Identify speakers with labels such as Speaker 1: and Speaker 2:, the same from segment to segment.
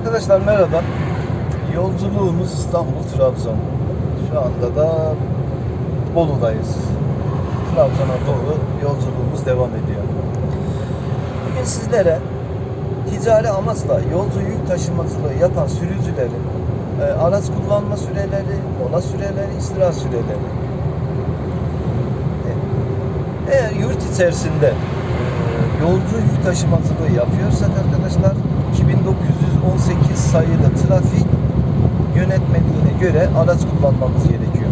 Speaker 1: Arkadaşlar merhaba. Yolculuğumuz İstanbul Trabzon. Şu anda da Bolu'dayız. Trabzon'a doğru yolculuğumuz devam ediyor. Bugün sizlere ticari amaçla yolcu yük taşımacılığı yapan sürücülerin e, araç kullanma süreleri, mola süreleri, istirahat süreleri. E, Eğer yurt içerisinde e, yolcu yük taşımacılığı yapıyorsak arkadaşlar 2918 sayılı trafik yönetmeliğine göre araç kullanmamız gerekiyor.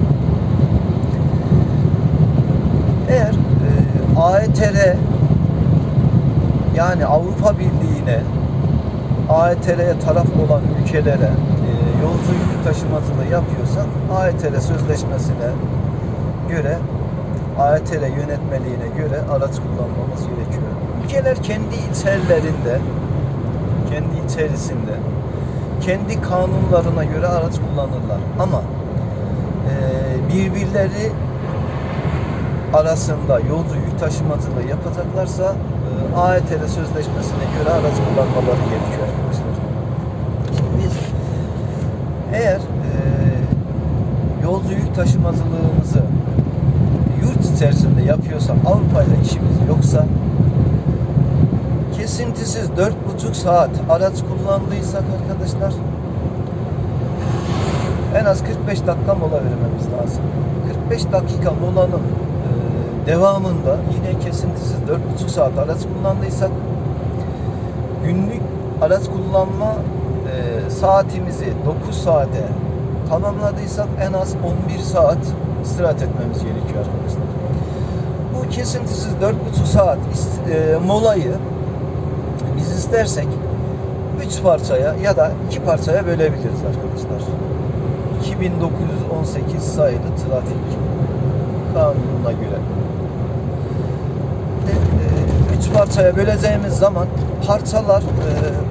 Speaker 1: Eğer e, AETR yani Avrupa Birliği'ne AETR'ye taraf olan ülkelere e, yolcu yük taşımacılığı yapıyorsak AETR sözleşmesine göre AETR yönetmeliğine göre araç kullanmamız gerekiyor. Ülkeler kendi içerilerinde kendi içerisinde kendi kanunlarına göre araç kullanırlar ama e, birbirleri arasında yolcu yük taşımacılığı yapacaklarsa e, AETR sözleşmesine göre araç kullanmaları gerekiyor arkadaşlar. Şimdi biz eğer e, yolcu yük taşımacılığımızı yurt içerisinde yapıyorsak Avrupa ile işimiz yoksa kesintisiz dört buçuk saat araç kullandıysak arkadaşlar en az 45 dakika mola vermemiz lazım. 45 dakika molanın e, devamında yine kesintisiz dört buçuk saat araç kullandıysak günlük araç kullanma e, saatimizi 9 saate tamamladıysak en az 11 saat istirahat etmemiz gerekiyor arkadaşlar. Bu kesintisiz 4,5 saat e, molayı biz istersek 3 parçaya ya da 2 parçaya bölebiliriz arkadaşlar. 2918 sayılı trafik kanununa göre. 3 parçaya böleceğimiz zaman parçalar e,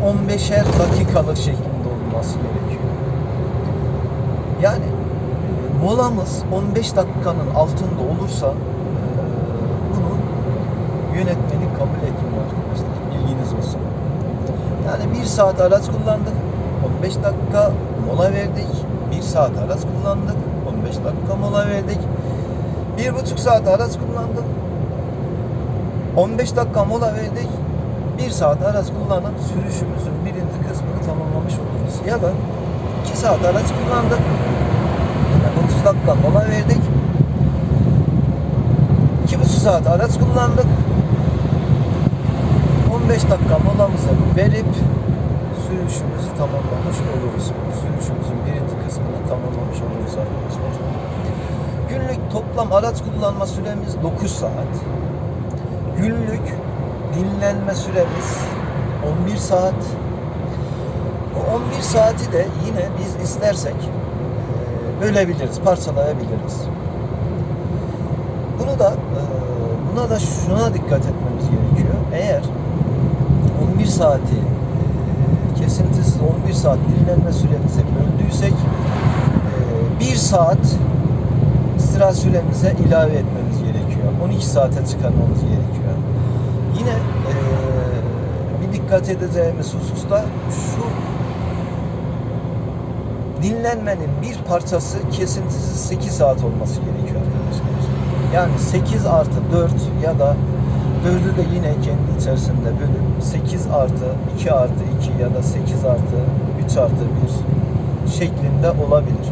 Speaker 1: 15'er dakikalık şeklinde olması gerekiyor. Yani e, molamız 15 dakikanın altında olursa e, bunu yönetmelik kabul etmiyor arkadaşlar. Yani 1 saat araç kullandık. 15 dakika mola verdik. 1 saat araç kullandık. 15 dakika mola verdik. 1,5 saat araç kullandık. 15 dakika mola verdik. 1 saat araç kullanıp sürüşümüzün birinci kısmını tamamlamış oluruz. Ya da 2 saat araç kullandık. Yani 30 dakika mola verdik. 2,5 saat araç kullandık. 15 dakika molamızı verip sürüşümüzü tamamlamış oluruz. Sürüşümüzün birinci kısmını tamamlamış oluruz arkadaşlar. Günlük toplam araç kullanma süremiz 9 saat. Günlük dinlenme süremiz 11 saat. Bu 11 saati de yine biz istersek e, bölebiliriz, parçalayabiliriz. Bunu da e, buna da şuna dikkat etmemiz gerekiyor. Eğer 11 saati e, kesintisiz 11 saat dinlenme süremizi böldüysek e, 1 saat istirahat süremize ilave etmemiz gerekiyor. 12 saate çıkarmamız gerekiyor. Yine e, bir dikkat edeceğimiz hususta şu dinlenmenin bir parçası kesintisiz 8 saat olması gerekiyor arkadaşlar. Yani 8 artı 4 ya da 4'ü de yine kendi içerisinde bölüp 8 artı 2 artı 2 ya da 8 artı 3 artı 1 şeklinde olabilir.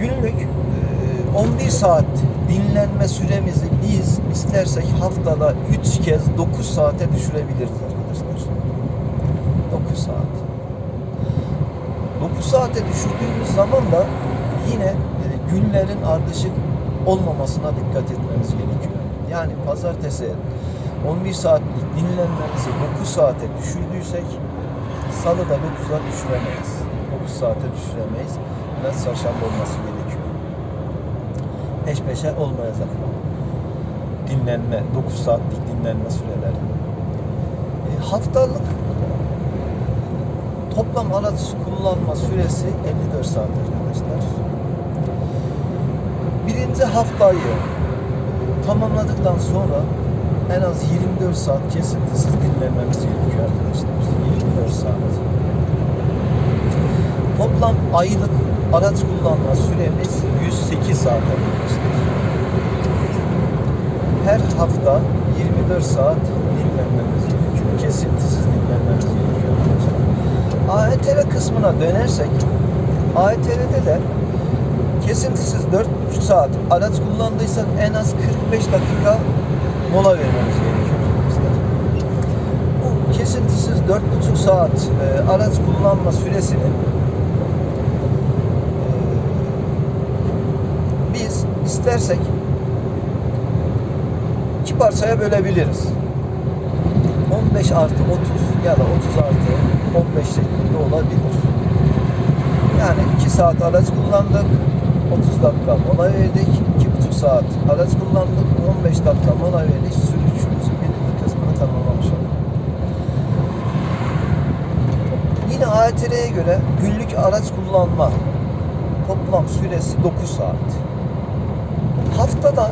Speaker 1: Günlük e, 11 saat dinlenme süremizi biz istersek haftada 3 kez 9 saate düşürebiliriz arkadaşlar. 9 saat. 9 saate düşürdüğümüz zaman da yine e, günlerin ardışık olmamasına dikkat etmemiz gerekiyor. Yani pazartesi 11 saatlik dinlenmemizi 9 saate düşürdüysek salıda 9'a düşüremeyiz. 9 saate düşüremeyiz. Biraz çarşamba olması gerekiyor. Peş peşe olmayacak. Dinlenme, 9 saatlik dinlenme süreleri. E, haftalık toplam araç kullanma süresi 54 saat Birinci haftayı tamamladıktan sonra en az 24 saat kesintisiz dinlenmemiz gerekiyor arkadaşlar. 24 saat. Toplam aylık araç kullanma süremiz 108 saat arkadaşlar. Her hafta 24 saat dinlenmemiz gerekiyor. Kesintisiz dinlenmemiz gerekiyor arkadaşlar. AETR kısmına dönersek AETR'de de kesintisiz 4,5 saat araç kullandıysak en az 45 dakika mola vermemiz gerekiyor. Bu kesintisiz 4,5 saat e, araç kullanma süresini e, biz istersek iki parçaya bölebiliriz. 15 artı 30 ya da 30 artı 15 şeklinde olabilir. Yani 2 saat araç kullandık, 30 dakika mola verdik, 2,5 saat araç kullandık, 15 dakika mola verdik, sürüşümüzün birinci kısmını tamamlamış olduk. Yine ATR'ye göre günlük araç kullanma toplam süresi 9 saat. Haftada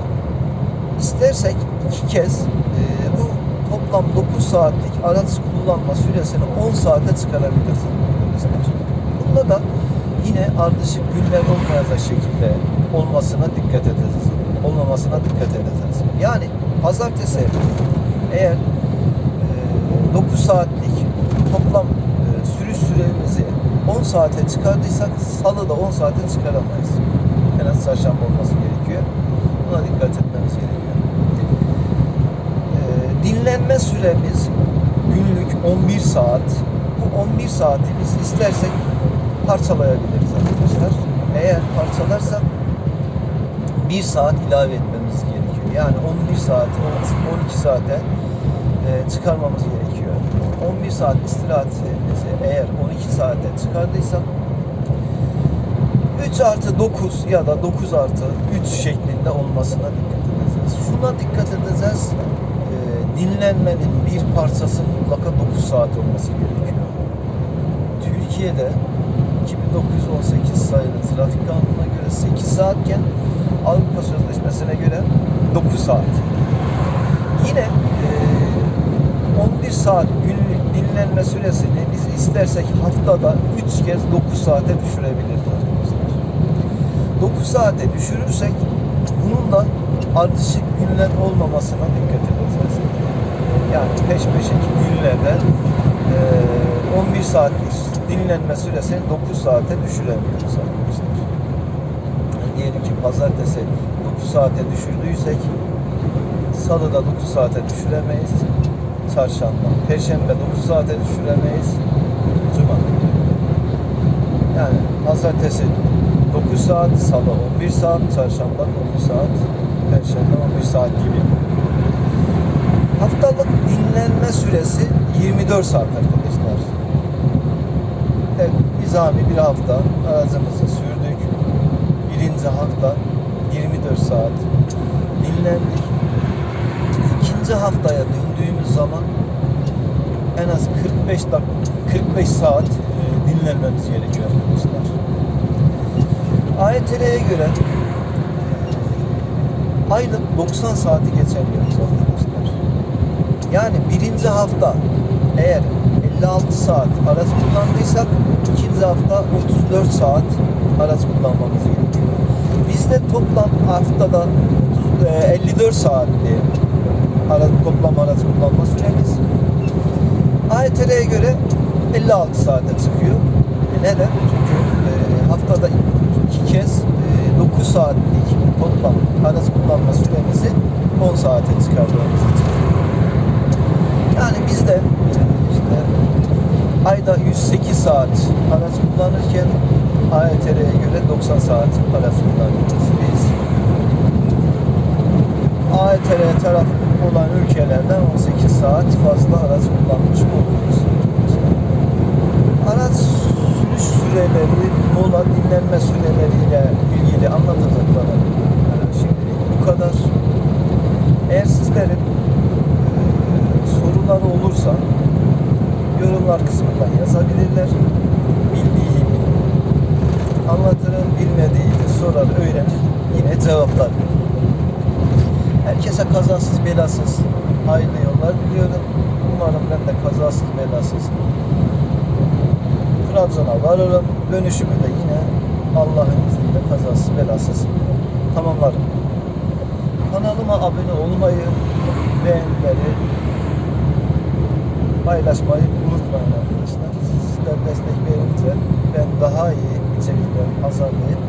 Speaker 1: istersek iki kez e, bu toplam 9 saatlik araç kullanma süresini 10 saate çıkarabiliriz. Bunda da yine ardışık günler olmayacak şekilde olmasına dikkat edeceğiz. Olmamasına dikkat edeceğiz. Yani pazartesi eğer e, 9 saatlik toplam e, sürüş süremizi 10 saate çıkardıysak salı da 10 saate çıkaramayız. En az çarşamba olması gerekiyor. Buna dikkat etmemiz gerekiyor. E, dinlenme süremiz günlük 11 saat. Bu 11 saati biz istersek parçalayabiliriz arkadaşlar. Eğer parçalarsak 1 saat ilave etmemiz gerekiyor. Yani 11 saati 12 saate e, çıkarmamız gerekiyor. 11 saat istirahatimizi eğer 12 saate çıkardıysak 3 artı 9 ya da 9 artı 3 şeklinde olmasına dikkat edeceğiz. Şuna dikkat edeceğiz. e, dinlenmenin bir parçası mutlaka 9 saat olması gerekiyor. Türkiye'de 2918 sayılı trafik kanununa göre 8 saatken Avrupa Sözleşmesi'ne göre 9 saat. Yine e, 11 saat günlük dinlenme süresini biz istersek haftada 3 kez 9 saate düşürebiliriz arkadaşlar. 9 saate düşürürsek bunun da ardışık günler olmamasına dikkat edeceğiz. Yani peş peşeki günlerde e, 11 saatlik dinlenme süresini 9 saate düşüremiyoruz arkadaşlar. Yani diyelim ki pazartesi 9 saate düşürdüysek salıda 9 saate düşüremeyiz. Çarşamba, perşembe 9 saate düşüremeyiz. Cuma. Yani pazartesi 9 saat, salı 11 saat, çarşamba 9 saat, perşembe 11 saat gibi. Haftalık dinlenme süresi 24 saat arkadaşlar. Nizami bir hafta aracımızı sürdük. Birinci hafta 24 saat dinlendik. İkinci haftaya döndüğümüz zaman en az 45 dakika 45 saat e, dinlenmemiz gerekiyor arkadaşlar. AYT'ye göre e, aylık 90 saati geçemiyoruz arkadaşlar. Yani birinci hafta eğer 56 saat araç kullandıysak hafta 34 saat araç kullanmamız gerekiyor. Bizde toplam haftada 30, e, 54 saatli araç, toplam araç kullanma süremiz. AYT'ye göre 56 saate çıkıyor. E neden? Çünkü e, haftada iki kez e, 9 saatlik toplam araç kullanma süremizi 10 saate çıkardığımız için. Yani biz de e, işte ayda 108 saat araç kullanırken AYT'ye göre 90 saat araç kullanıyoruz. Biz AYTR taraf olan ülkelerden 18 saat fazla araç kullanmış oluyoruz. Araç sürüş süreleri, mola dinlenme süreleriyle ilgili anlatacaklarım e, şimdilik bu kadar. Eğer sizlerin e, soruları olursa yorumlar kısmından yazabilirler. Anlatırım, bilmediğimi sorar, öğrenir. Yine cevaplar. Herkese kazasız belasız hayırlı yollar diliyorum. Umarım ben de kazasız belasız Trabzon'a varırım. Dönüşümü de yine Allah'ın izniyle kazasız belasız tamamlarım. Kanalıma abone olmayı, beğenileri, paylaşmayı unutmayın arkadaşlar. Sizler destek verince ben daha iyi içerikler hazırlayıp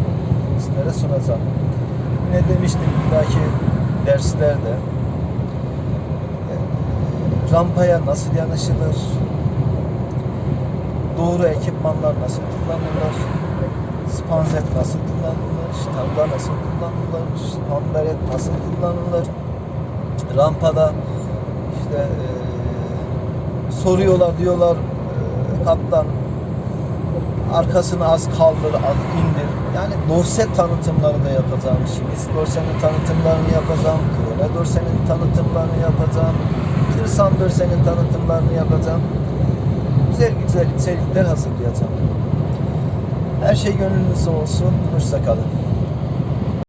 Speaker 1: sizlere sunacağım. Yine demiştim bir dahaki derslerde? Rampaya nasıl yanışılır, doğru ekipmanlar nasıl kullanılır, spanzet nasıl kullanılır, ştanga nasıl kullanılır, spamberet nasıl kullanılır, rampada işte e, soruyorlar diyorlar e, kaptan arkasını az kaldır, az indir. Yani dorse tanıtımları da yapacağım. Şimdi dorsenin tanıtımlarını yapacağım. Krone dorsenin tanıtımlarını yapacağım. Tırsan dorsenin tanıtımlarını yapacağım. Güzel güzel içerikler hazırlayacağım. Her şey gönlünüzde olsun. Hoşça kalın.